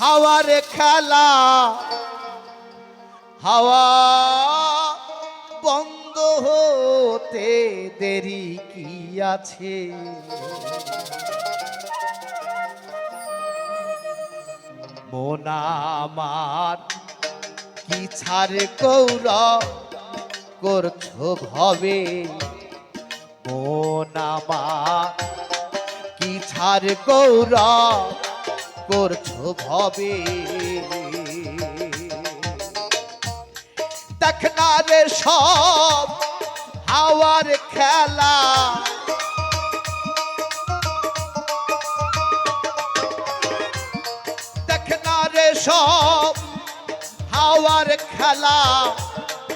হাওয়ার খেলা। হাওয়া বন্ধ হতে দেরি কি আছে? মন আমার কি ছাড় কৌরব করছ ভবে? মন আমার কি ছাড় গৌরব করছ ভবে দেখ রে সব হাওয়ার খেলা। দেখ রে সব হাওয়ার খেলা।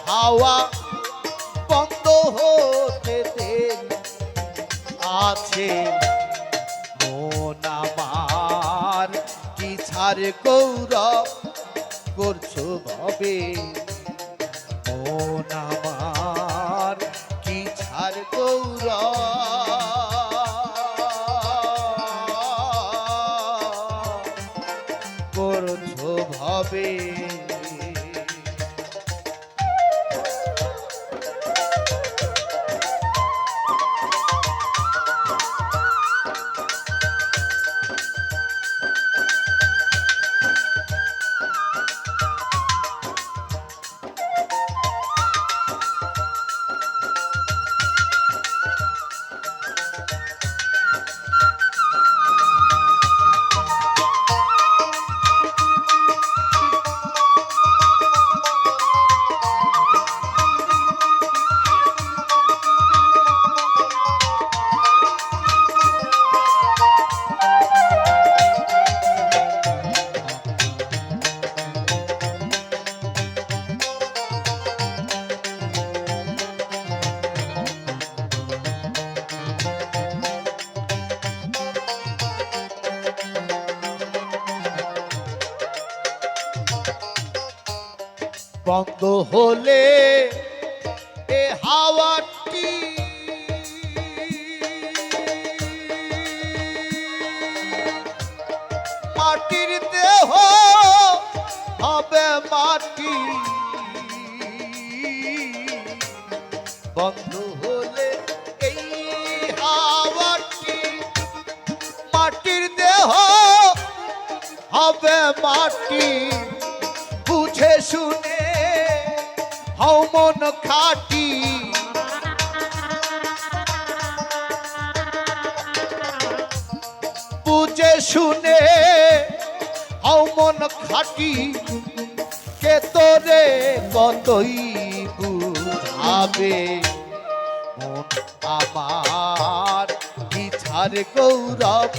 হাওয়া বন্ধ হতে দেরি আছে, মন ছাড় গৌরব করছ ভবে। মন আমার কি ছাড় গৌরব? করছ ভবে। বন্ধ হলে এ হাওয়াটি মাটির দেহ হবে মাটি। বন্ধ হলে এই হাওয়াটি মাটির দেহ হবে মাটি। বুঝে শুনে হও মন খাটি। বুঝে শুনে হও মন খাটি। কে তোরে কতই বুঝাবে? মন আমার ইচ্ছার গৌরব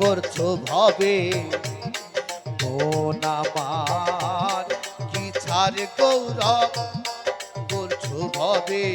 করছ ভবে। মন আমার ছাড় গৌরব করছ ভবে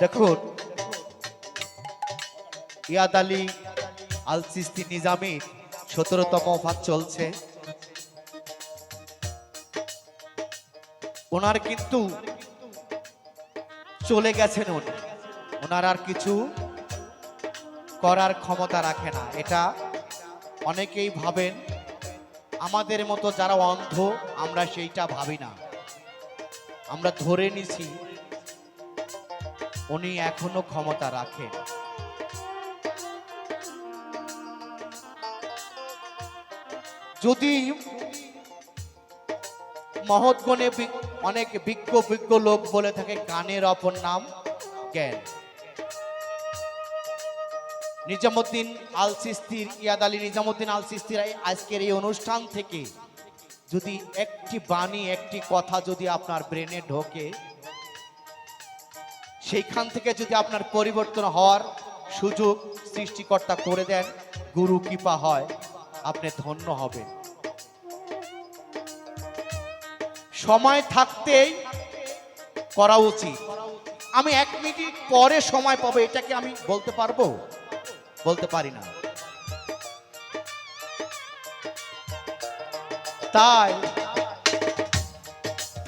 দেখুন। ইয়াদ আলী আল সিস্তি নিজামির সতেরোতম ভাগ চলছে। ওনার কিন্তু চলে গেছেন উনি। ওনার আর কিছু করার ক্ষমতা রাখে না। এটা অনেকেই ভাবেন, আমাদের মতো যারা অন্ধ, আমরা সেইটা ভাবি না। আমরা ধরে নিছি উনি এখনও ক্ষমতা রাখেন। যদি মহৎ গুণে বি- অনেক বিজ্ঞ বিজ্ঞ লোক বলে থাকে, গানের অপর নাম জ্ঞান। নিজামুদ্দিন আল সিস্তির ইয়াদ আলী নিজামুদ্দিন আল সিস্তির আজকের এই অনুষ্ঠান থেকে যদি একটি বাণী, একটি কথা যদি আপনার ব্রেনে ঢোকে সেইখান থেকে যদি আপনার পরিবর্তন হওয়ার সুযোগ সৃষ্টিকর্তা করে দেন, গুরু কৃপা হয়, আপনি ধন্য হবেন। সময় থাকতেই করা উচিত। আমি এক মিনিট পরে সময় পাবো এটাকে আমি বলতে পারব? বলতে পারি না। তাই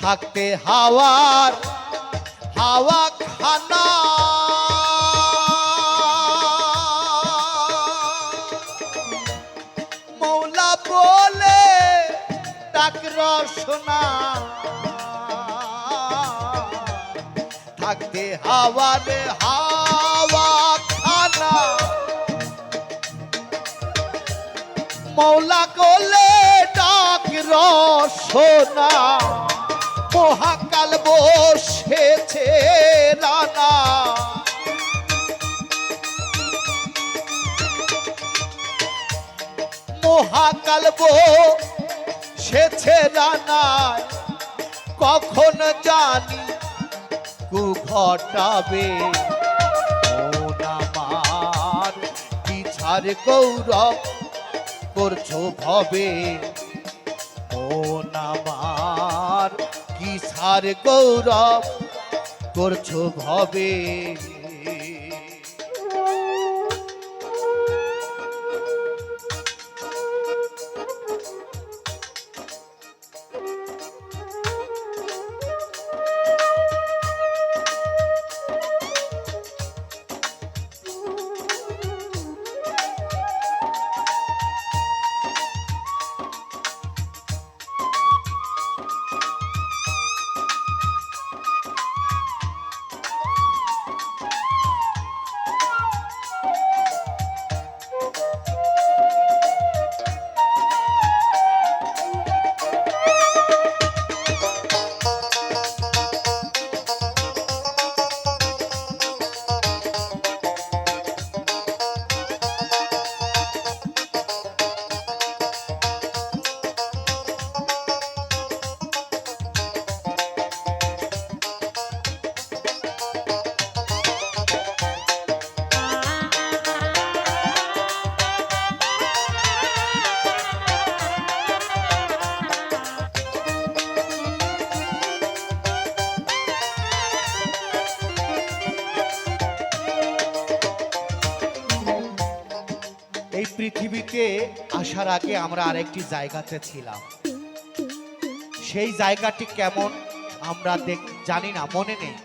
থাকতে হাওয়ার, হাওয়া খানা মৌলা বলে হাওয়া খানা। মৌলা কোলে মহাকাল বসেছে মহাকাল বসেছে রানায়, কখন জানি কু ঘটাবে? আমার ছাড় গৌরব করছ ভবে। আমার কি ছাড় গৌরব করছ ভবে। পৃথিবীতে আসার আগে আমরা আরেকটি জায়গাতে ছিলাম। সেই জায়গাটি কেমন আমরা দেখ, জানি না, মনে নেই।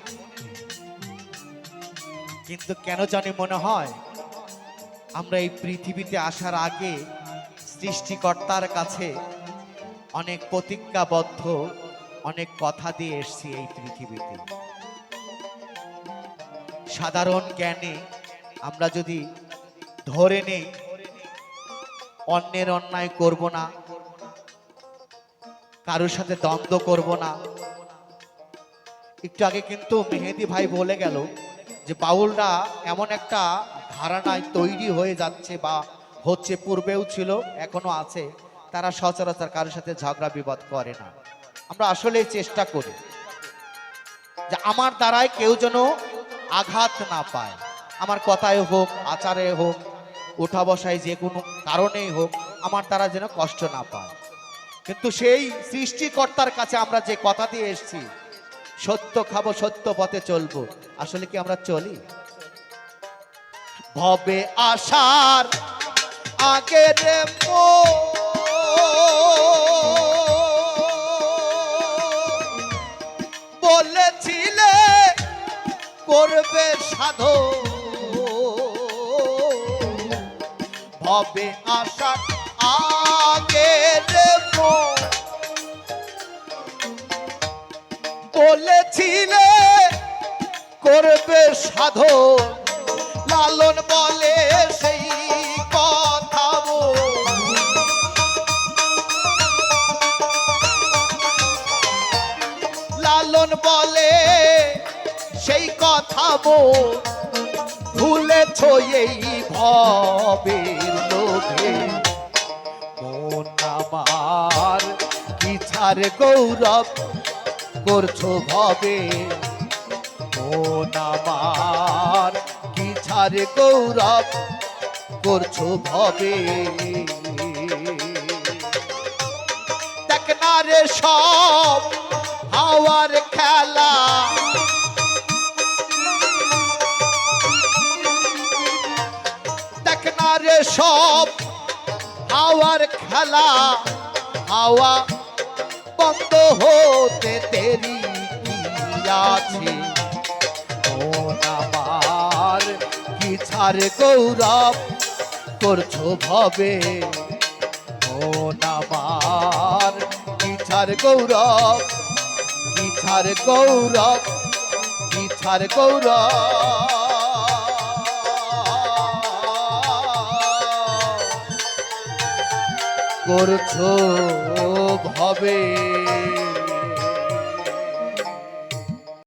কিন্তু কেন জানি মনে হয়, আমরা এই পৃথিবীতে আসার আগে সৃষ্টিকর্তার কাছে অনেক প্রতিজ্ঞাবদ্ধ, অনেক কথা দিয়ে এসছি এই পৃথিবীতে। সাধারণ জ্ঞানে আমরা যদি ধরে নেই অন্যের অন্যায় করব না। কারোর সাথে দ্বন্দ্ব করব না। একটু আগে কিন্তু মেহেদি ভাই বলে গেল যে, বাউলরা এমন একটা ধারণায় তৈরি হয়ে যাচ্ছে বা হচ্ছে, পূর্বেও ছিল, এখনও আছে। তারা সচরাচর কারোর সাথে ঝগড়া বিবাদ করে না। আমরা আসলে চেষ্টা করি যে, আমার দ্বারাই কেউ যেন আঘাত না পায়। আমার কথায় হোক, আচারে হোক ওঠা বসায় যে কোনো কারণেই হোক, আমার দ্বারা যেন কষ্ট না পায়। কিন্তু সেই সৃষ্টিকর্তার কাছে আমরা যে কথা দিয়ে এসেছি, সত্য খাব, সত্য পথে চলবো, আসলে কি আমরা চলি? ভবে আসার আগে বলেছিলে, করবে সাধো হবে আশা আগে বলেছিলে করবে সাধন, লালন বলে সেই কথা লালন বলে সেই কথা বো। ভুলেছ এই ভবে লোভে মন আমার কি ছাড় গৌরব করছ ভবে? মন আমার কি ছাড় গৌরব করছ ভবে? দেখ না রে সব হাওয়ার খেলা। সব হাওয়ার খেলা, হাওয়া বন্ধ হতে দেরি আছে? আমার কি গৌরব? করছ ভবে? আমার কি ছাড় গৌরব? কি ছাড় গৌরব? কি ছাড় গৌরব? করছ ভবে?